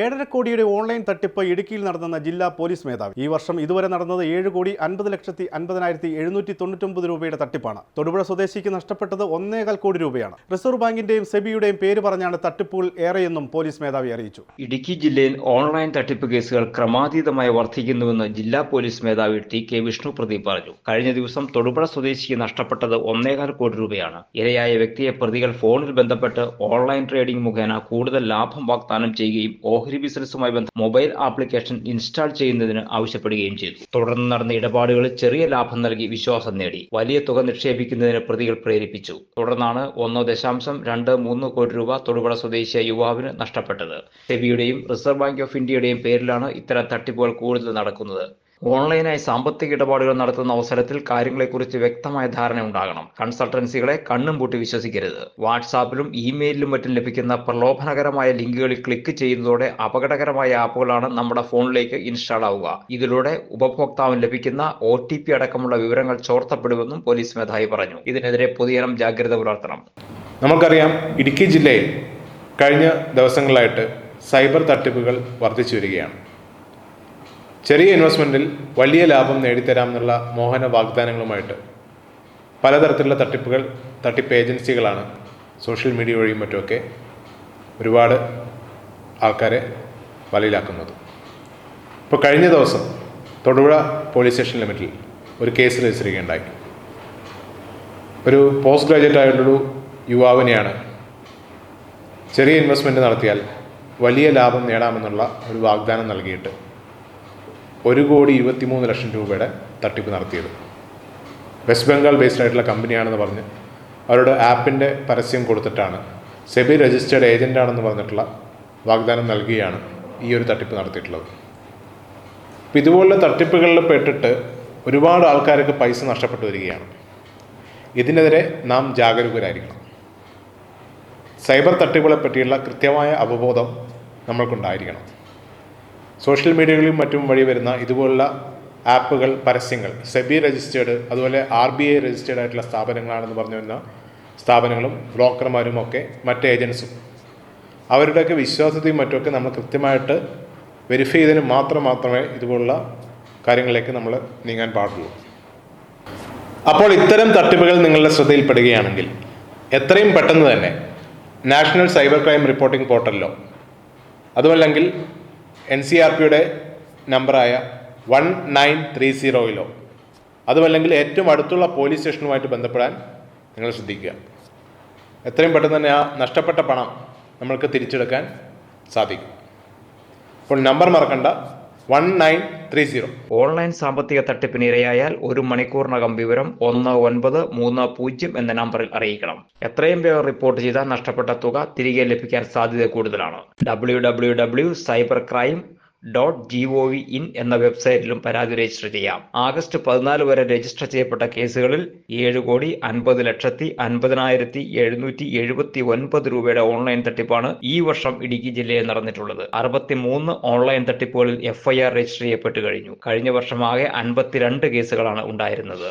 ഏഴര കോടിയുടെ ഓൺലൈൻ തട്ടിപ്പ് ഇടുക്കിയിൽ നടന്നെന്ന ജില്ലാ പോലീസ് മേധാവി. ഈ വർഷം ഇതുവരെ നടന്നത് ഏഴ് കോടി അൻപത് ലക്ഷത്തി അൻപതിനായിരത്തി എഴുന്നൂറ്റി തൊണ്ണൂറ്റൊമ്പത് രൂപയുടെ തട്ടിപ്പാണ്. തൊടുപുഴ സ്വദേശിക്ക് നഷ്ടപ്പെട്ടത് ഒന്നേകാൽ കോടി രൂപയാണ്. റിസർവ് ബാങ്കിന്റെയും സെബിയുടെയും പേര് പറഞ്ഞാണ് തട്ടിപ്പുകൾ ഏറെയെന്നും പോലീസ് മേധാവി അറിയിച്ചു. ഇടുക്കി ജില്ലയിൽ ഓൺലൈൻ തട്ടിപ്പ് കേസുകൾ ക്രമാതീതമായി വർദ്ധിക്കുന്നുവെന്ന് ജില്ലാ പോലീസ് മേധാവി ടി കെ വിഷ്ണു പ്രദീപ് പറഞ്ഞു. കഴിഞ്ഞ ദിവസം തൊടുപുഴ സ്വദേശിക്ക് നഷ്ടപ്പെട്ടത് ഒന്നേകാൽ കോടി രൂപയാണ്. ഇരയായ വ്യക്തിയെ പ്രതികൾ ഫോണിൽ ബന്ധപ്പെട്ട് ഓൺലൈൻ ട്രേഡിംഗ് മുഖേന കൂടുതൽ ലാഭം വാഗ്ദാനം ചെയ്യുകയും ബിസിനസ്സുമായി ബന്ധ മൊബൈൽ ആപ്ലിക്കേഷൻ ഇൻസ്റ്റാൾ ചെയ്യുന്നതിന് ആവശ്യപ്പെടുകയും ചെയ്തു. തുടർന്ന് നടന്ന ഇടപാടുകളിൽ ചെറിയ ലാഭം നൽകി വിശ്വാസം നേടി. വലിയ തുക നിക്ഷേപിക്കുന്നതിന് പ്രതികൾ പ്രേരിപ്പിച്ചു. തുടർന്നാണ് ഒന്ന് ദശാംശം രണ്ട് മൂന്ന് കോടി രൂപ തൊടുപുഴ സ്വദേശിയ യുവാവിന് നഷ്ടപ്പെട്ടത്. സെബിയുടെയും റിസർവ് ബാങ്ക് ഓഫ് ഇന്ത്യയുടെയും പേരിലാണ് ഇത്തരം തട്ടിപ്പുകൾ കൂടുതൽ നടക്കുന്നത്. ഓൺലൈനായി സാമ്പത്തിക ഇടപാടുകൾ നടത്തുന്ന അവസരത്തിൽ കാര്യങ്ങളെക്കുറിച്ച് വ്യക്തമായ ധാരണ ഉണ്ടാകണം. കൺസൾട്ടൻസികളെ കണ്ണും പൂട്ടി വിശ്വസിക്കരുത്. വാട്സാപ്പിലും ഇമെയിലിലും മറ്റും ലഭിക്കുന്ന പ്രലോഭനകരമായ ലിങ്കുകളിൽ ക്ലിക്ക് ചെയ്യുന്നതോടെ അപകടകരമായ ആപ്പുകളാണ് നമ്മുടെ ഫോണിലേക്ക് ഇൻസ്റ്റാൾ ആവുക. ഇതിലൂടെ ഉപഭോക്താവിന് ലഭിക്കുന്ന ഒ അടക്കമുള്ള വിവരങ്ങൾ ചോർത്തപ്പെടുമെന്നും പോലീസ് മേധാവി പറഞ്ഞു. ഇതിനെതിരെ പൊതുജനം ജാഗ്രത പുലർത്തണം. നമുക്കറിയാം ഇടുക്കി ജില്ലയിൽ കഴിഞ്ഞ ദിവസങ്ങളായിട്ട് സൈബർ തട്ടിപ്പുകൾ വർദ്ധിച്ചു വരികയാണ്. ചെറിയ ഇൻവെസ്റ്റ്മെന്റിൽ വലിയ ലാഭം നേടിത്തരാം എന്നുള്ള മോഹന വാഗ്ദാനങ്ങളുമായിട്ട് പലതരത്തിലുള്ള തട്ടിപ്പുകൾ തട്ടിപ്പ് ഏജൻസികളാണ് സോഷ്യൽ മീഡിയ വഴിയും മറ്റുമൊക്കെ ഒരുപാട് ആൾക്കാരെ വലയിലാക്കുന്നത്. ഇപ്പോൾ കഴിഞ്ഞ ദിവസം തൊടുപുഴ പോലീസ് സ്റ്റേഷൻ ലിമിറ്റിൽ ഒരു കേസ് രജിസ്റ്റർ ചെയ്യുകയുണ്ടായി ഒരു പോസ്റ്റ് ഗ്രാജുവേറ്റ് ആയിട്ടുള്ളൊരു യുവാവിനെയാണ് ചെറിയ ഇൻവെസ്റ്റ്മെന്റ് നടത്തിയാൽ വലിയ ലാഭം നേടാമെന്നുള്ള ഒരു വാഗ്ദാനം നൽകിയിട്ട് ഒരു കോടി ഇരുപത്തിമൂന്ന് ലക്ഷം രൂപയുടെ തട്ടിപ്പ് നടത്തിയത്. വെസ്റ്റ് ബംഗാൾ ബേസ്ഡ് ആയിട്ടുള്ള കമ്പനിയാണെന്ന് പറഞ്ഞ് അവരുടെ ആപ്പിന്റെ പരസ്യം കൊടുത്തിട്ടാണ് സെബി രജിസ്റ്റേഡ് ഏജന്റ് ആണെന്ന് പറഞ്ഞിട്ടുള്ള വാഗ്ദാനം നൽകിയാണ് ഈ ഒരു തട്ടിപ്പ് നടത്തിയിട്ടുള്ളത്. അപ്പോൾ ഇതുപോലുള്ള തട്ടിപ്പുകളിൽ പെട്ടിട്ട് ഒരുപാട് ആൾക്കാർക്ക് പൈസ നഷ്ടപ്പെട്ടു വരികയാണ്. ഇതിനെതിരെ നാം ജാഗരൂകരായിരിക്കണം. സൈബർ തട്ടിപ്പുകളെ പറ്റിയുള്ള കൃത്യമായ അവബോധം നമ്മൾക്കുണ്ടായിരിക്കണം. സോഷ്യൽ മീഡിയകളിലും മറ്റും വഴി വരുന്ന ഇതുപോലുള്ള ആപ്പുകൾ പരസ്യങ്ങൾ സെബി രജിസ്റ്റേർഡ് അതുപോലെ ആർ ബി ഐ രജിസ്റ്റേർഡ് ആയിട്ടുള്ള സ്ഥാപനങ്ങളാണെന്ന് പറഞ്ഞു വരുന്ന സ്ഥാപനങ്ങളും ബ്രോക്കർമാരും ഒക്കെ മറ്റ് ഏജൻസും. അവരുടെയൊക്കെ വിശ്വാസ്യതയും മറ്റുമൊക്കെ നമ്മൾ കൃത്യമായിട്ട് വെരിഫൈ ചെയ്തതിന് മാത്രം മാത്രമേ ഇതുപോലുള്ള കാര്യങ്ങളിലേക്ക് നമ്മൾ നീങ്ങാൻ പാടുള്ളൂ. അപ്പോൾ ഇത്തരം തട്ടിപ്പുകൾ നിങ്ങളുടെ ശ്രദ്ധയിൽപ്പെടുകയാണെങ്കിൽ എത്രയും പെട്ടെന്ന് തന്നെ നാഷണൽ സൈബർ ക്രൈം റിപ്പോർട്ടിംഗ് പോർട്ടലിലോ അതുമല്ലെങ്കിൽ എൻ സി ആർ പിയുടെ നമ്പറായ വൺ നയൻ ത്രീ സീറോയിലോ അതുമല്ലെങ്കിൽ ഏറ്റവും അടുത്തുള്ള പോലീസ് സ്റ്റേഷനുമായിട്ട് ബന്ധപ്പെടാൻ നിങ്ങൾ ശ്രദ്ധിക്കുക. എത്രയും പെട്ടെന്ന് തന്നെ ആ നഷ്ടപ്പെട്ട പണം നമ്മൾക്ക് തിരിച്ചെടുക്കാൻ സാധിക്കും. അപ്പോൾ നമ്പർ മറക്കണ്ട. One nine three zero. Online സാമ്പത്തിക തട്ടിപ്പിന് ഇരയായാൽ ഒരു മണിക്കൂറിനകം വിവരം ഒന്ന് ഒൻപത് മൂന്ന് പൂജ്യം എന്ന നമ്പറിൽ അറിയിക്കണം. എത്രയും വേഗം റിപ്പോർട്ട് ചെയ്താൽ നഷ്ടപ്പെട്ട തുക തിരികെ ലഭിക്കാൻ സാധ്യത കൂടുതലാണ്. W W W cyber crime dot G O V in എന്ന വെബ്സൈറ്റിലും പരാതി രജിസ്റ്റർ ചെയ്യാം. ആഗസ്റ്റ് പതിനാല് വരെ രജിസ്റ്റർ ചെയ്യപ്പെട്ട കേസുകളിൽ ഏഴ് കോടി അൻപത് ലക്ഷത്തി അൻപതിനായിരത്തി എഴുന്നൂറ്റി എഴുപത്തി ഒൻപത് രൂപയുടെ ഓൺലൈൻ തട്ടിപ്പാണ് ഈ വർഷം ഇടുക്കി ജില്ലയിൽ നടന്നിട്ടുള്ളത്. അറുപത്തിമൂന്ന് ഓൺലൈൻ തട്ടിപ്പുകളിൽ എഫ്ഐആർ രജിസ്റ്റർ ചെയ്യപ്പെട്ടു കഴിഞ്ഞു. കഴിഞ്ഞ വർഷമാകെ അൻപത്തിരണ്ട് കേസുകളാണ് ഉണ്ടായിരുന്നത്.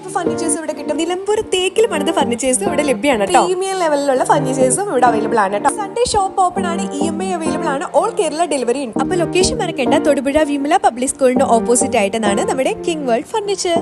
ടൈപ്പ് ഫർണിച്ചേഴ്സ് ഇവിടെ കിട്ടും. നിലമ്പൂർ തേക്കിൽ പണിത ഫർണിച്ചേഴ്സ് ഇവിടെ ലഭ്യമാണ് പ്രീമിയം ലെവലിലുള്ള ഫർണിച്ചേഴ്സും ഇവിടെ അവൈലബിൾ ആണ് കേട്ടോ. സൺഡേ ഷോപ്പ് ഓപ്പൺ ആണ് ഇ എം ഐ അവൈലബിൾ ആണ്. ഓൾ കേരള ഡെലിവറി ഉണ്ട്. അപ്പൊ ലൊക്കേഷൻ മറക്കേണ്ട തൊടുപുഴ വിമല പബ്ലിക് സ്കൂളിന്റെ ഓപ്പോസിറ്റ് ആയിട്ടാണ് നമ്മുടെ കിങ് വേൾഡ് ഫർണിച്ചർ